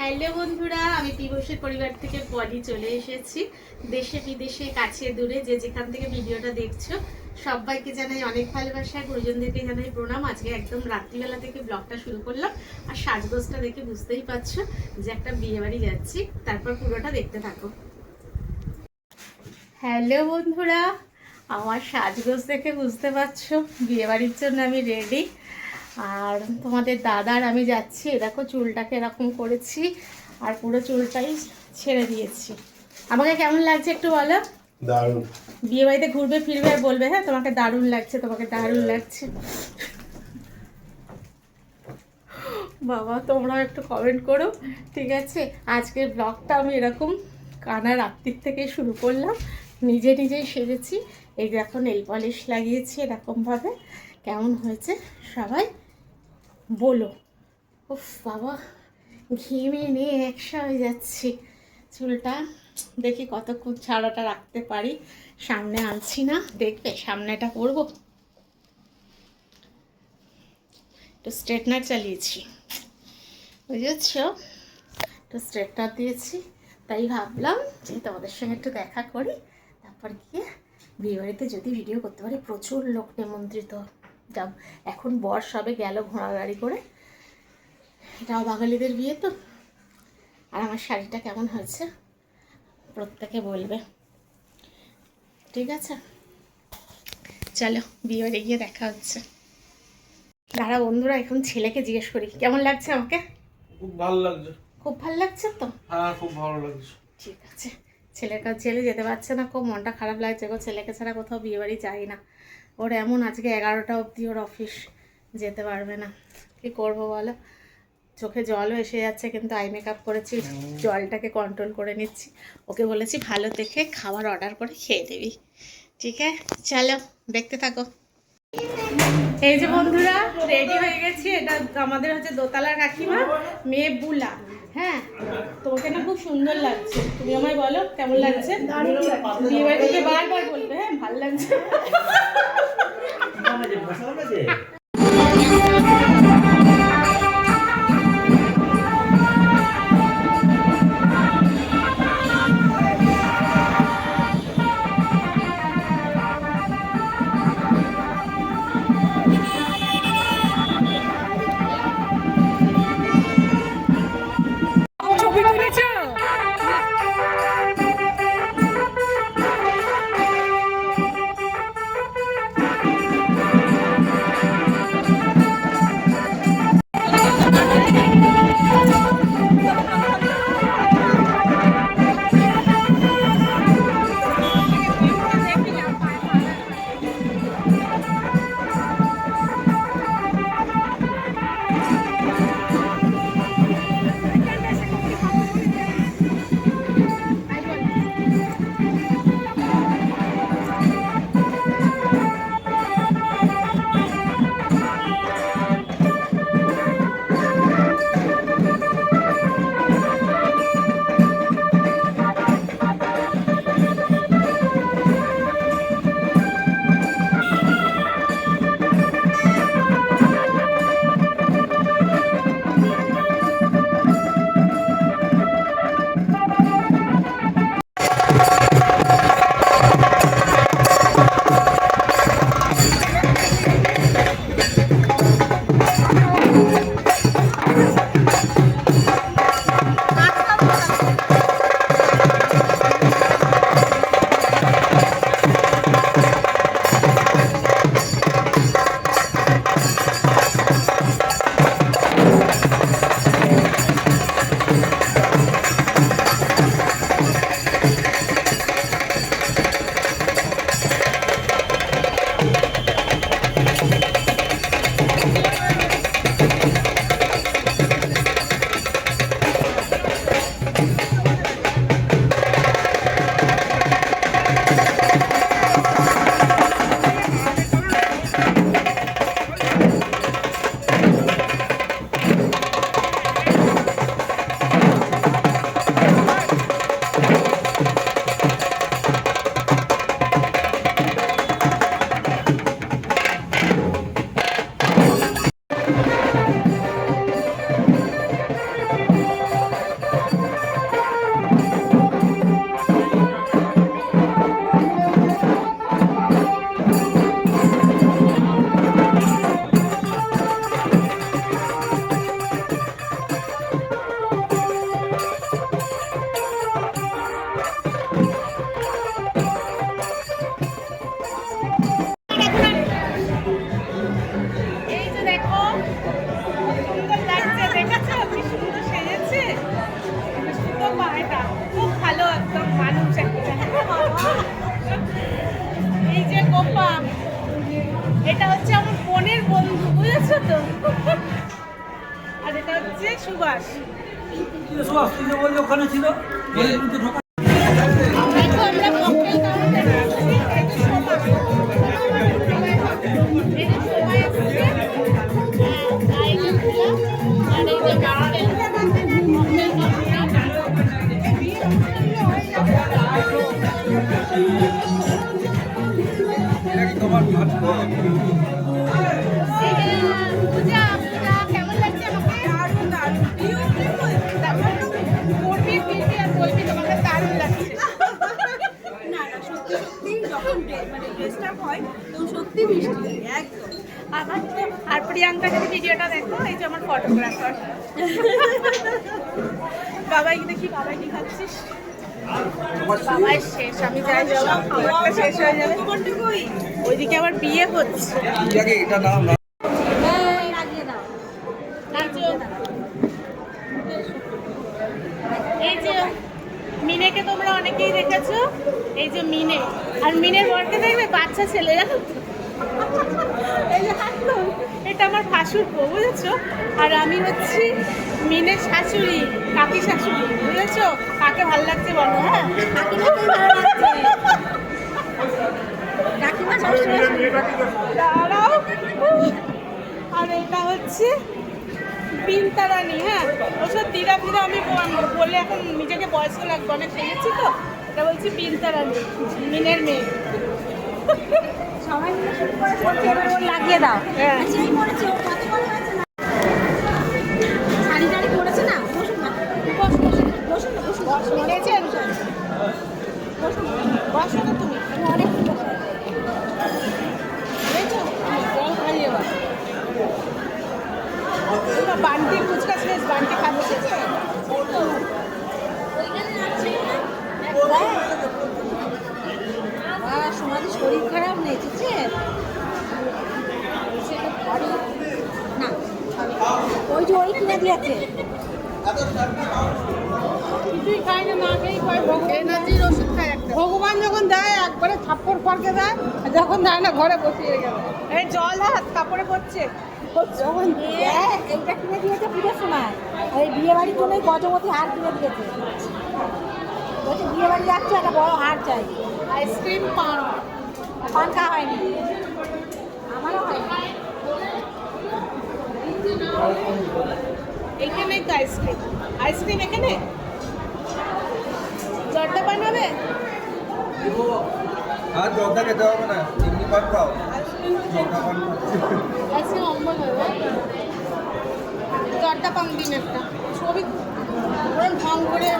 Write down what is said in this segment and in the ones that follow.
Hello বন্ধুরা, আমি পিবসের পরিবার থেকে পলি চলে এসেছি দেশে বিদেশে, কাছে দূরে, যে যেখান থেকে ভিডিওটা দেখছ, সবাইকে জানাই অনেক ভালোবাসা, গুরুজনদেরকে জানাই প্রণাম। আজকে একদম রাত্রিবেলা থেকে ব্লগটা শুরু করলাম, আর সাজগোজটা দেখে বুঝতেই পারছ যে একটা বিয়ে বাড়ি যাচ্ছি, তারপর পুরোটা দেখতে থাকো। হ্যালো বন্ধুরা, আমার সাজগোজ দেখে বুঝতে পারছ বিয়ে বাড়ির জন্য আমি রেডি আর তোমাদের দাদার আমি যাচ্ছি দেখো চুলটাকে এরকম করেছি আর পুরো চুলটাই ছেড়ে দিয়েছি। আমাকে কেমন লাগছে একটু বলো? দারুণ। বিয়ে বাড়িতে ঘুরবে ফিরবে আর বলবে হ্যাঁ তোমাকে দারুণ লাগছে তোমাকে দারুণ লাগছে। বাবা তোমরাও একটু কমেন্ট করো ঠিক আছে? আজকের ব্লগটা আমি এরকম কানা রাত্রির থেকে শুরু করলাম নিজে নিজেই সেজেছি। এই এখন নেল পলিশ লাগিয়েছি এরকমভাবে। কেমন হয়েছে সবাই বলো। উফ, বাবা, ঘেমে নিয়ে একসা হয়ে যাচ্ছি। চুলটা দেখি কতক্ষণ ছাড়াটা রাখতে পারি। সামনে আনছি না, দেখবে সামনেটা করব একটু স্ট্রেটনার চালিয়েছি। বুঝেছ? একটু স্ট্রেটনার দিয়েছি, তাই ভাবলাম যে তোমাদের সঙ্গে একটু দেখা করি। তারপর গিয়ে বিয়েবাড়িতে যদি ভিডিও করতে পারি, প্রচুর লোক নিমন্ত্রিত। যাব এখন বর সবে গেল ঘোড়া গাড়ি করে। এটাও বাঙালিদের বিয়ে তো। আর আমার শাড়িটা কেমন হয়েছে? প্রত্যেকে বলবে। ঠিক আছে? চলো বিয়ে বাড়ি গিয়ে দেখা হচ্ছে। দাঁড়া বন্ধুরা এখন ছেলেকে জিজ্ঞেস করি। কেমন লাগছে আমাকে? খুব ভালো লাগছে। খুব ভালো লাগছে তো? হ্যাঁ খুব ভালো লাগছে। ঠিক আছে। ছেলের কাছে ছেলে যেতে পারছে না খুব মনটা খারাপ লাগছে গো। ছেলেকে ছাড়া কোথাও বিয়ে বাড়ি যাই না। ওর এমন আজকে এগারোটা অবধি ওর অফিস যেতে পারবে না। কী করব বলো? চোখে জলও এসে যাচ্ছে কিন্তু আই মেকআপ করেছি জলটাকে কন্ট্রোল করে নিচ্ছি। ওকে বলেছি ভালো দেখে খাবার অর্ডার করে খেয়ে দিবি ঠিক আছে? চলো দেখতে থাকো। এই যে বন্ধুরা রেডি হয়ে গেছি। এটা আমাদের হচ্ছে দোতলা কাকিমা মেয়ে বুলা। হ্যাঁ তোমাকে না খুব সুন্দর লাগছে। তুমি আমায় বলো কেমন লাগছে? বিয়ে বাড়িতে বারবার বলবে হ্যাঁ ভালো লাগছে। হচ্ছে সুভাষ ওখানে ছিল। হয়। তখন সত্যি মিষ্টি একদম। আমার আর প্রিয়াঙ্কা যদি ভিডিওটা দেখো এই যে আমার ফটোগ্রাফার বাবাই দেখি বাবাই কি খাচ্ছিস বাবাই শেষ আমি যাই শেষ হয়ে যাবে। ওইদিকে আবার বিয়ে হচ্ছে। এটা নাম না এই লাগিয়ে দাও এই যে এই যে মিনেকে তোমরা অনেকেই দেখেছ এই যে মিনে আর মিনের বরকে দেখবে বাচ্চা ছেলে জানো এই যে হাঁটুন এটা আমার ভাসুর বউ বুঝেছ? আর আমি হচ্ছি মিনের শাশুড়ি কাকি শাশুড়ি বুঝেছ? কাকে ভালো লাগছে বলো হ্যাঁ? দাঁড়াও। আর এটা হচ্ছে পিনতারানি হ্যাঁ? ওসব দিদা ফিরা আমি বলে এখন নিজেকে বয়স্ক লাগবে অনেক সেরেছি তো? এটা বলছি পিনতারানি মিনের মেয়ে। সবাই মিলে শুরু করে করছে এবার ওর লাগিয়ে দাও। হ্যাঁ। সেই পড়েছে ও কত বড় হয়েছে না? শাড়ি টাড়ি পরেছে না? বসুন না। বসুন বসুন বসুন বসো, এনেছেন? বসুন বসো না তুমি। আমি অনেক বান্টি ফুচকা শেষ বান্টি খাব। শেষ সোনালি শরীর খারাপ নেই বুঝছে না ওই যে ওই কিনে দিয়েছে কিছুই খাই না না খেয়েই ভগবান এনার্জির ওষুধ একটা। ভগবান যখন দেয় একবারে থাপ্পড় ফরকে দেয় যখন দেয় না ঘরে বসিয়ে গেল এই জল হাত কাপড়ে পড়ছে যখন এইটা কিনে দিয়েছে পুজোর সময় এই বিয়ে বাড়ির জন্য এই গজমতি হার কিনে দিয়েছে। বলছে বিয়ে বাড়ি যাচ্ছে একটা বড় হার চাই। আইসক্রিম পান পান খাওয়া হয়নি আমারও হয়নি এখানেই তো আইসক্রিম আইসক্রিম এখানে? জর্দা পান হবে আর জর্দা খেতে হবে না এমনি পান খাও। জর্দা পান আইসক্রিম অম্বল হবে জর্দা পান দিন একটা। ছবি ওরম ঢং করে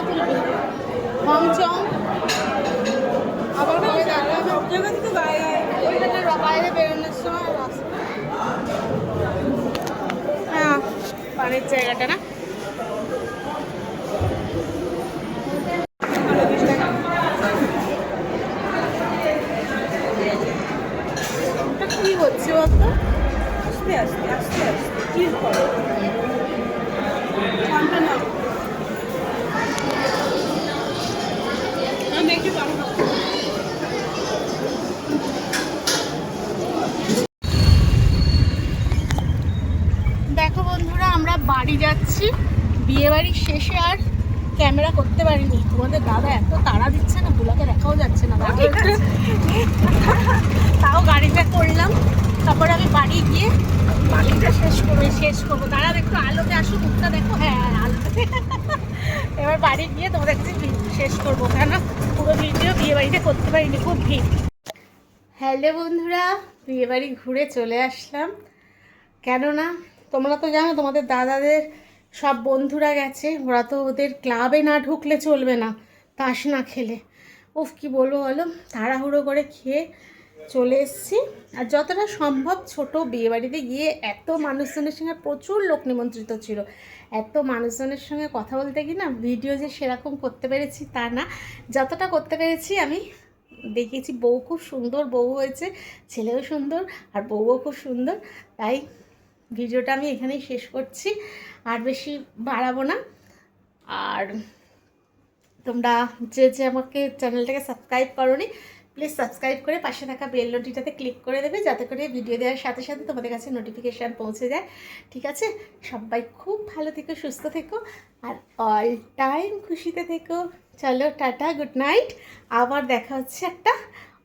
তুলবি। ঢং চং। আবার কবে দেখা সব জায়গা থেকে বাইরে। বাইরে বেরোনোর সময় হ্যাঁ। পানির জায়গাটা না ওটা কি হচ্ছে বলতো আস্তে আস্তে আস্তে আস্তে চিল করো আমি একটু পানি দেখো বন্ধুরা আমরা বাড়ি যাচ্ছি। বিয়ে বাড়ির শেষে আর ক্যামেরা করতে পারিনি। তোমাদের দাদা এত তাড়া দিচ্ছে না বুলাকে দেখাও যাচ্ছে না। তাও গাড়িটা করলাম। তারপর আমি বাড়ি গিয়ে বাড়িটা শেষ করব শেষ করব। দাঁড়া দেখো আলোতে আসো মুখটা দেখো। হ্যাঁ আলোতে। এবার বাড়ি গিয়ে তোমাদের কাছে শেষ করব। কেন পুরো ভিডিও বিয়ে বাড়িতে করতে পারিনি খুব ভিড়। হ্যালো বন্ধুরা বিয়ে বাড়ি ঘুরে চলে আসলাম। কেননা তোমরা তো জানো, তোমাদের দাদাদের সব বন্ধুরা গেছে। ওরা তো ওদের ক্লাবে না ঢুকলে চলবে না, তাস না খেলে। উফ, কি বলব বলো? তাড়াহুড়ো করে খেয়ে চলে এসেছি। আর যতটা সম্ভব ছোট বিয়ে বাড়িতে গিয়ে এত মানুষজনের সঙ্গে প্রচুর লোক নিমন্ত্রিত ছিল। এত মানুষজনের সঙ্গে কথা বলতে কি না ভিডিও যে সেরকম করতে পেরেছি তা না। যতটা করতে পেরেছি আমি দেখেছি বউ খুব সুন্দর, বউ হয়েছে, ছেলেও সুন্দর, আর বউও খুব সুন্দর। তাই ভিডিওটা আমি এখানেই শেষ করছি, আর বেশি বাড়াবো না। আর তোমরা যে যে আমাকে চ্যানেলটাকে সাবস্ক্রাইব করনি, প্লিজ সাবস্ক্রাইব করে পাশে থাকা বেল নোটিটাতে ক্লিক করে দেবে, যাতে করে ভিডিও দেওয়ার সাথে সাথে তোমাদের কাছে নোটিফিকেশান পৌঁছে যায়। ঠিক আছে? সবাই খুব ভালো থেকো, সুস্থ থেকো, আর অল টাইম খুশিতে থেকো। চলো, টাটা গুড নাইট আবার দেখা হচ্ছে একটা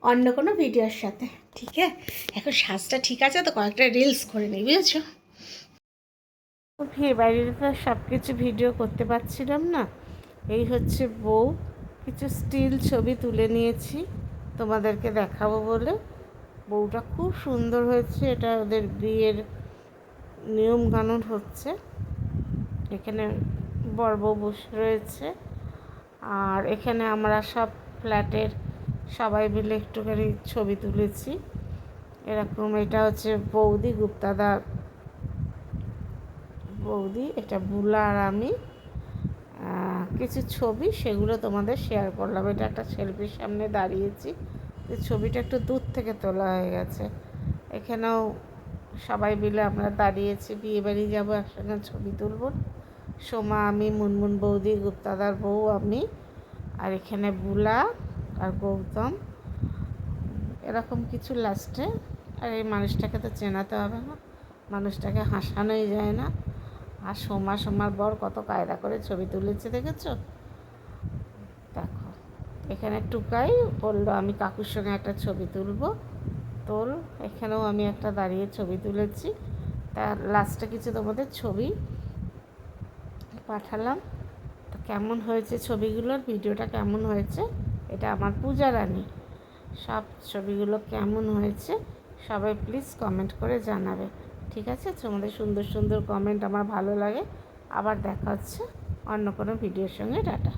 অন্য কোনো ভিডিওর সাথে, ঠিক আছে? এখন সাজটা ঠিক আছে তো কয়েকটা রিলস করে নিই, বুঝেছ? বিয়ে বাড়িতে তো সব কিছু ভিডিও করতে পারছিলাম না। এই হচ্ছে বউ, কিছু স্টিল ছবি তুলে নিয়েছি, তোমাদেরকে দেখাবো বলে। বউটা খুব সুন্দর হয়েছে, এটা ওদের বিয়ের নিয়ম কানুন হচ্ছে। এখানে বর বউ বসে রয়েছে, আর এখানে আমরা সব ফ্ল্যাটের সবাই মিলে একটুখানি ছবি তুলেছি। এরকম এটা হচ্ছে বৌদি গুপ্তাদার বৌদি, এটা বুলা আর আমি। কিছু ছবি সেগুলো তোমাদের শেয়ার করলাম। এটা একটা সেলফির সামনে দাঁড়িয়েছি। ছবিটা একটু দূর থেকে তোলা হয়ে গেছে। এখানেও সবাই মিলে আমরা দাঁড়িয়েছি, বিয়ে বাড়ি যাব, একসঙ্গে ছবি তুলব। সোমা, আমি, মুনমুন বৌদি, গুপ্তাদার বউ, আমি। আর এখানে বুলা আর গৌতম। এরকম কিছু লাস্টে আর এই মানুষটাকে তো চেনাতে হবে না। মানুষটাকে হাসানোই যায় না। আর সোমা, সোমার বর কত কায়দা করে ছবি তুলেছে দেখেছ? দেখো, এখানে টুকাই বলল, আমি কাকুর সঙ্গে একটা ছবি তুলবো। তোল, এখানেও আমি একটা দাঁড়িয়ে ছবি তুলেছি। তার লাস্টে কিছু তোমাদের ছবি পাঠালাম। তো কেমন হয়েছে ছবিগুলোর? ভিডিওটা কেমন হয়েছে? এটা আমার পূজা রানী। সব ছবিগুলো কেমন হয়েছে, সবাই প্লিজ কমেন্ট করে জানাবে। ঠিক আছে? তোমাদের সুন্দর সুন্দর কমেন্ট আমার ভালো লাগে। আবার দেখা হচ্ছে অন্য কোনো ভিডিওর সঙ্গে। টাটা।